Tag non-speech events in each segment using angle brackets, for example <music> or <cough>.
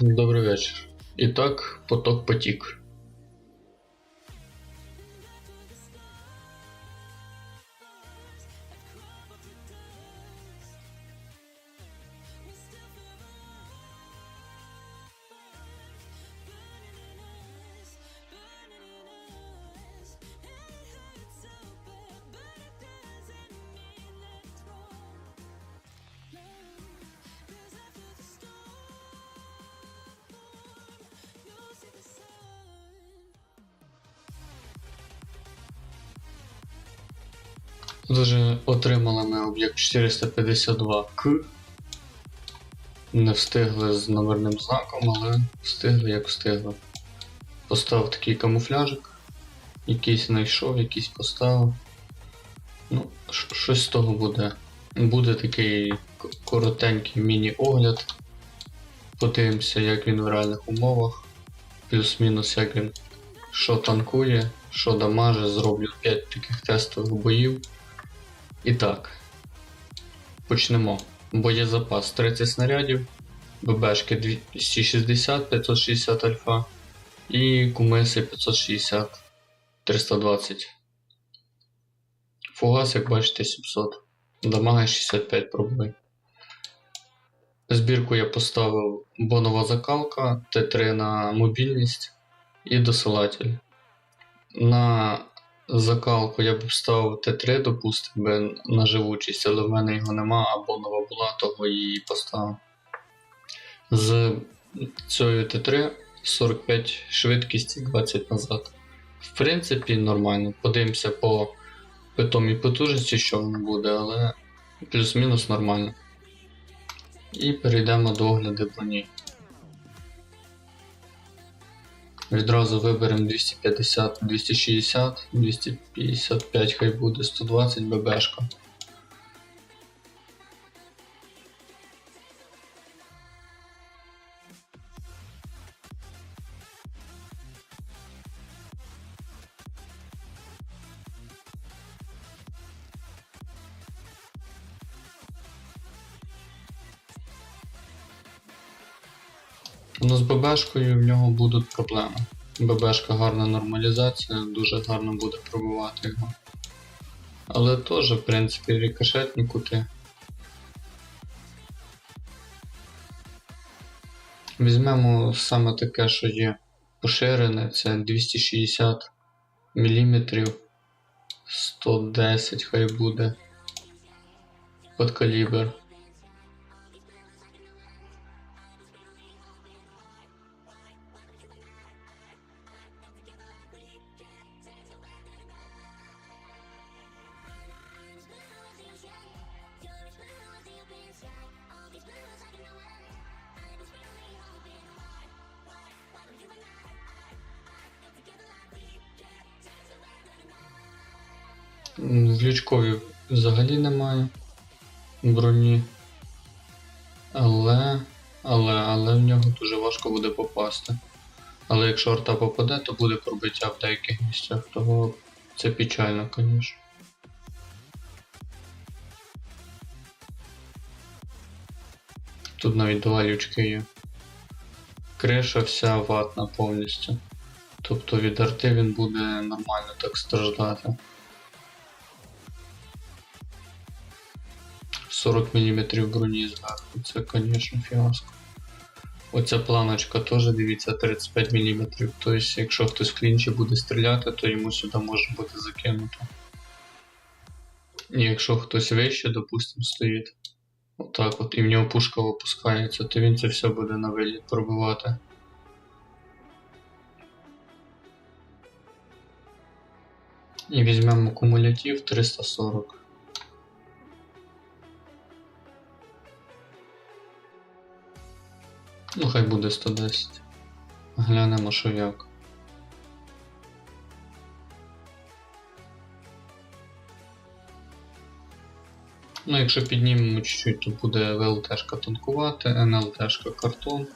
Добрий вечір. І так, поток потік. Дуже отримали ми об'єкт 452К. Не встигли з номерним знаком, але встигли як встигли. Поставив такий камуфляжик. Якийсь знайшов, якийсь поставив. Ну, щось з того буде. Буде такий коротенький міні-огляд. Подивимося, як він в реальних умовах. Плюс-мінус, як він що танкує, що дамаже. Зроблю 5 таких тестових боїв. І так. Почнемо. Боєзапас 30 снарядів, ББшки 260, 560 альфа і кумиси 560 320. Фугас, як бачите, 700. Дамага 65 пробуй. Збірку я поставив бонова закалка, Т3 на мобільність і досилатель. На закалку я б вставив Т3, допустим, би на живучість, але в мене його нема, або нова була, того її поставив. З цією Т3 45 швидкість і 20 назад. В принципі, нормально. Подивимося по питомій потужності, що воно буде, але плюс-мінус нормально. І перейдемо до огляду броні. Відразу виберемо 250, 260, 255, хай буде 120 ББшка. З ББшкою в нього будуть проблеми. ББшка гарна нормалізація, дуже гарно буде пробивати його. Але теж, в принципі, рикошетні кути. Візьмемо саме таке, що є поширене, це 260 мм, 110 хай буде. Под калібр. В лючкові взагалі немає броні. Але, але, але в нього дуже важко буде попасти. Але якщо арта попаде, то буде пробиття в деяких місцях, того це печально, звісно. Тут навіть два лючки є. Криша вся ватна повністю. Тобто від арти він буде нормально так страждати. 40 мм броні зверху, це, звісно, фіаско. Оця планочка теж, дивіться, 35 мм. Тобто, якщо хтось в клінчі буде стріляти, то йому сюди може бути закинуто. І якщо хтось вище, допустимо, стоїть, отак от, і в нього пушка опускається, то він це все буде на виліт пробивати. І візьмемо кумулятив 340. Ну, хай буде 110. Глянемо, що як. Ну, якщо піднімемо чуть-чуть, то буде ВЛТшка тонкувати, НЛТшка картон.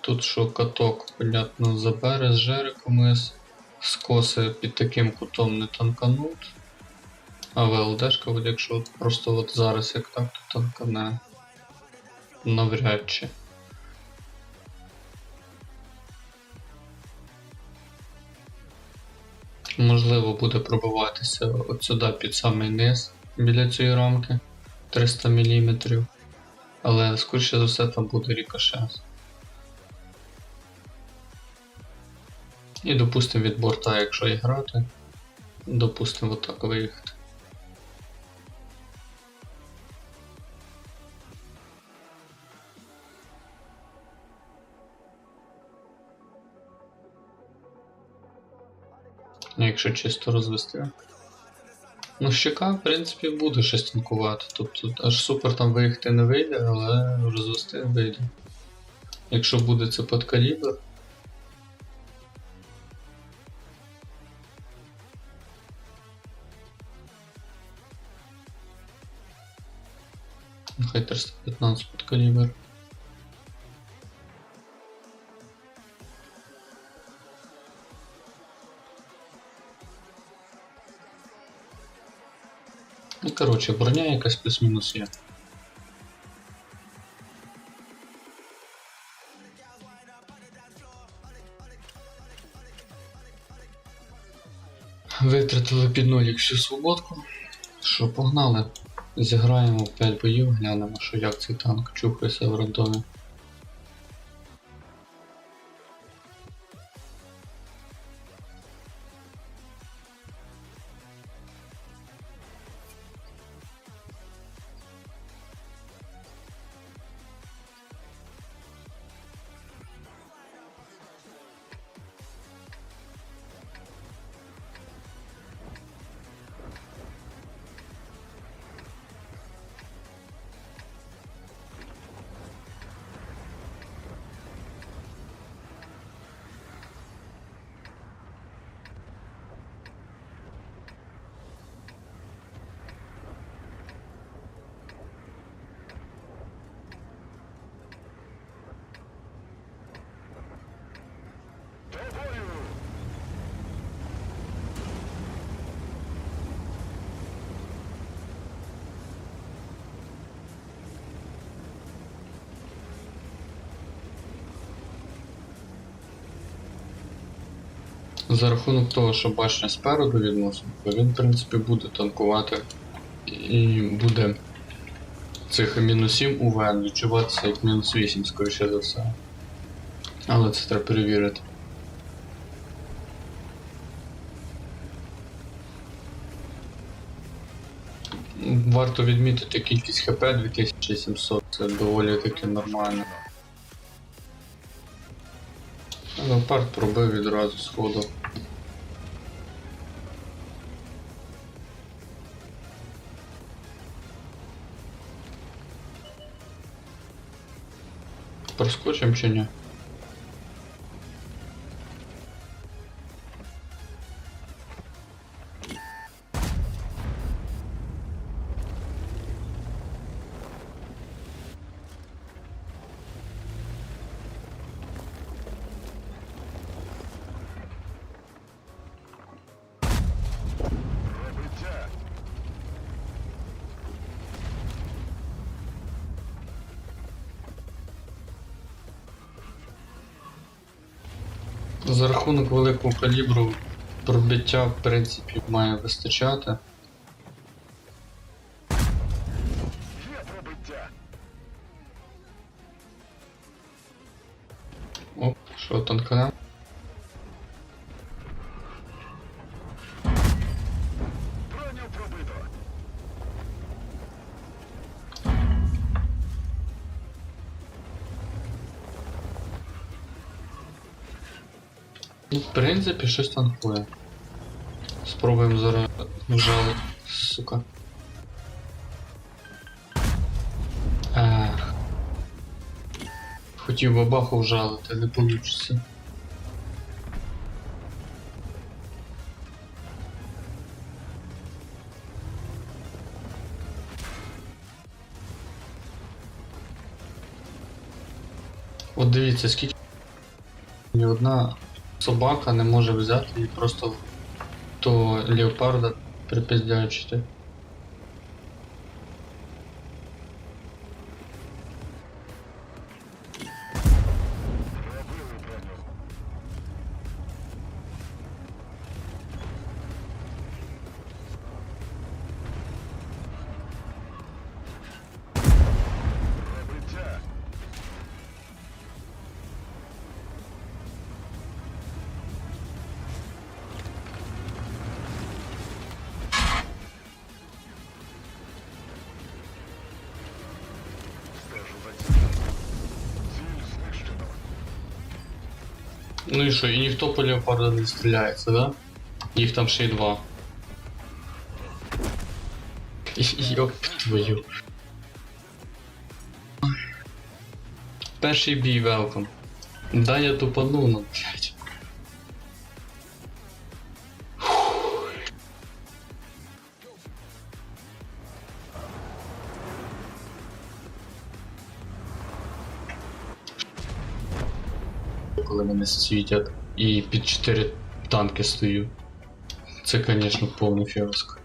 Тут що каток, понятно, забере з жериком із скоси під таким кутом не танкануть. А ВЛДшка, от якщо просто от зараз як так, то танкане навряд чи. Можливо, буде пробиватися от сюди під самий низ біля цієї рамки 300 мм, але скоріше за все там буде рікошес. І допустимо від борта, якщо і грати, допустимо отак виїхати. Якщо чисто розвести. Ну, щека, в принципі, буде щось танкувати. Тобто аж супер там виїхати не вийде, але розвести вийде. Якщо буде це під калібр. Нехай 315 під коротше, броня якась плюс-мінус є. Витратили під нолік всю свободку. Що, погнали? Зіграємо 5 боїв, глянемо, що як цей танк чухається в рандомі. За рахунок того, що башня спереду відносно, він, в принципі, буде танкувати і буде цих мінус 7 УВН відчуватися як мінус 8, скоріше за все. Але це треба перевірити. Варто відмітити кількість ХП 2700, це доволі таки нормально. Леопард пробив відразу сходу. Проскочим чи ні? За рахунок великого калібру пробиття в принципі має вистачати. Оп, що танкане? В принципі, щось танкує. Спробуємо зараз вжали. Сука. Ех. Хотів бабаху вжалити, не получиться. От дивіться, скільки ні одна собака не може взяти і просто то леопарда припиздячити. Ну і що, і ніхто по леопарду не стріляється, да? Їх там ще й два. <laughs> Йоп твою. Перший бій велком. Да, я тупанув, Коли мене світять і під 4 танки стою. Це, звісно, повний фіаско.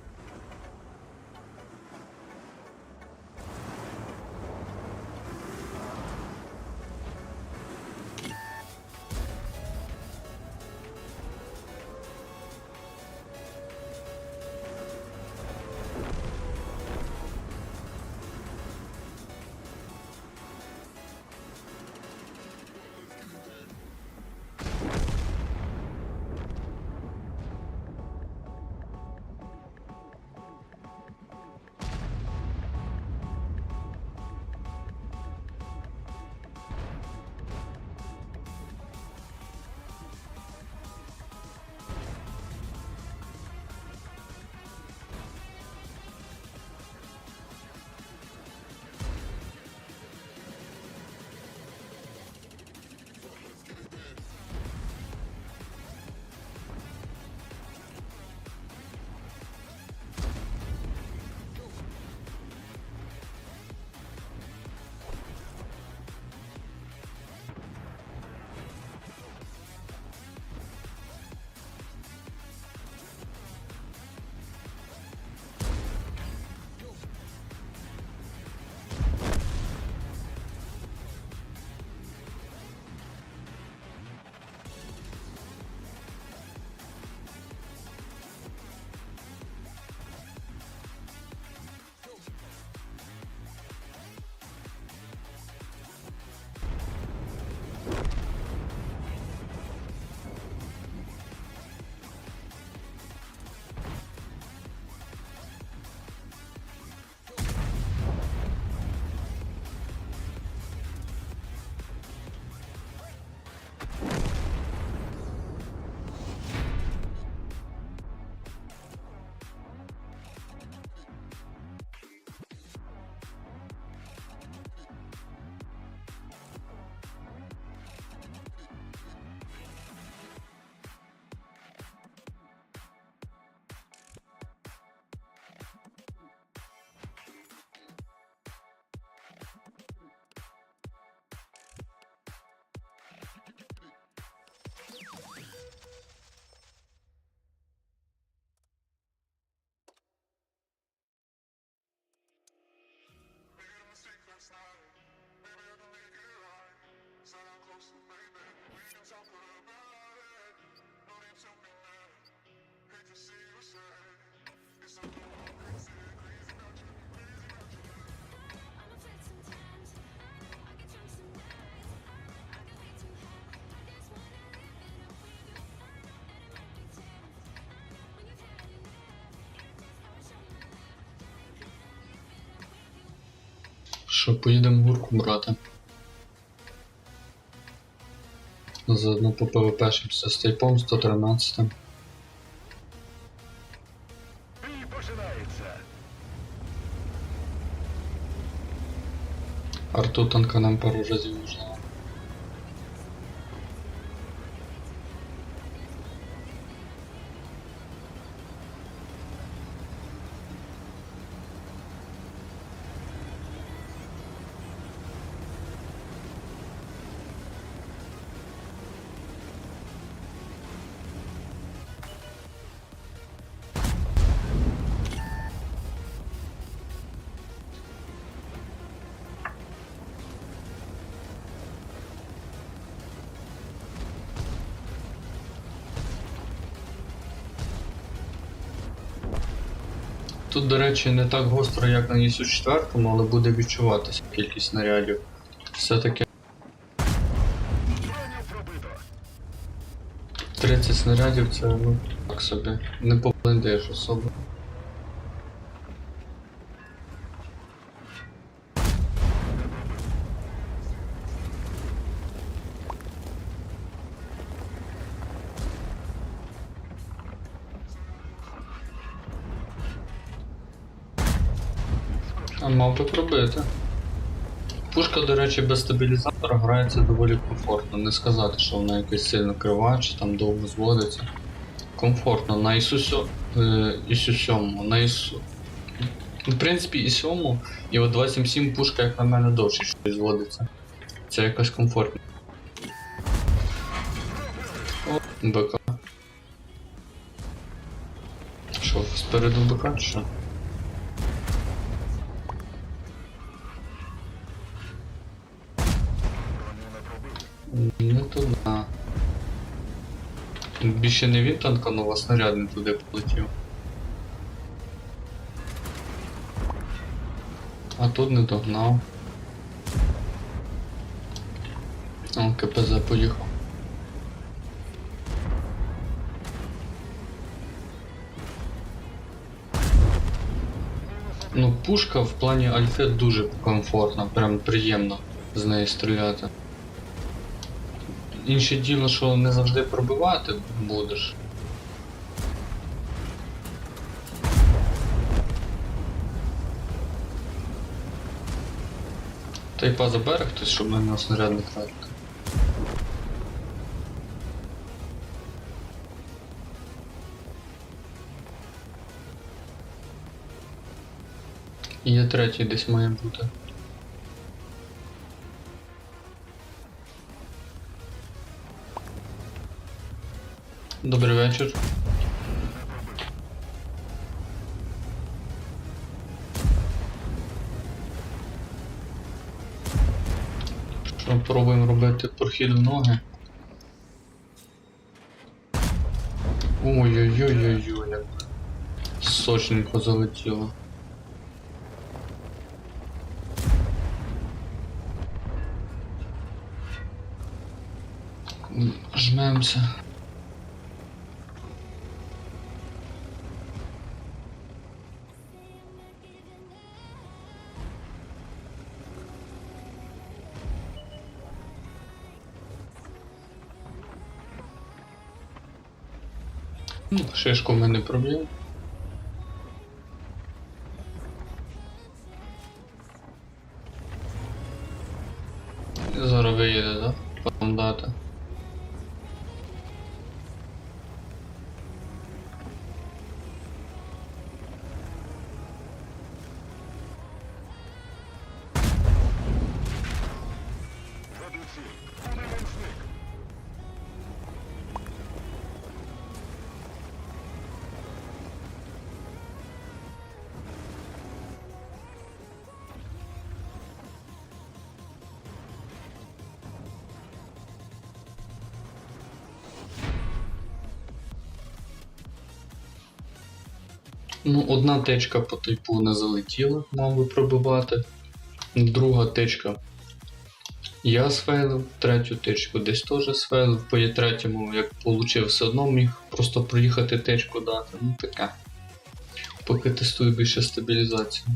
Що, поїдемо гурку брати? Заодно по ПВПшимся з тайпом 113. Бій починається. Арту танка нам пару разів можна. Тут, до речі, не так гостро, як на Нісу 4, але буде відчуватися кількість снарядів. Все-таки 30 снарядів це ну так собі. Не поблендиш особо. Мав би пробити. Пушка, до речі, без стабілізатора грається доволі комфортно. Не сказати, що вона якась сильно крива чи там довго зводиться. Комфортно. На ісу сьо... е, на ісу. В принципі, і сьому, і от 277 пушка, як на мене, довше щось зводиться. Це якось комфортно. О, БК. Що, спереду БК чи що? Більше не він танканув, а снаряд не туди полетів. А тут не догнав. О, КПЗ поїхав. Ну, пушка в плані альфи дуже комфортна, прям приємно з неї стріляти. Інше діло, що не завжди пробивати будеш. Та й поза берег хтось, щоб нього снаряд не тратити. І Є третій десь має бути. Добрий вечір. Що, пробуємо робити прохід в ноги. Ой-ой-ой-ой-ой, як сочненько залетіло. Жмемося. Ну, шишку в мене проб'є. Ну, одна течка по типу не залетіла, мав би пробивати. Друга течка я сфейлив, третю течку десь теж сфейлив, по є третьому, як получив, все одно міг просто проїхати течку дати. Ну таке. Поки тестую більше стабілізацію.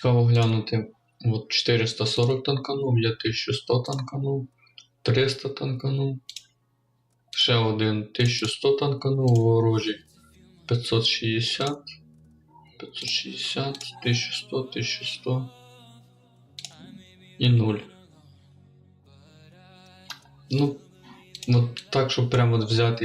Цікаво глянути. От 440 танканув, я 1100 танканув, 300 танканув. Ще один 1100 танканув ворожі. 560. 560, 1100, 1100. І 0. Ну, от так, щоб прямо взяти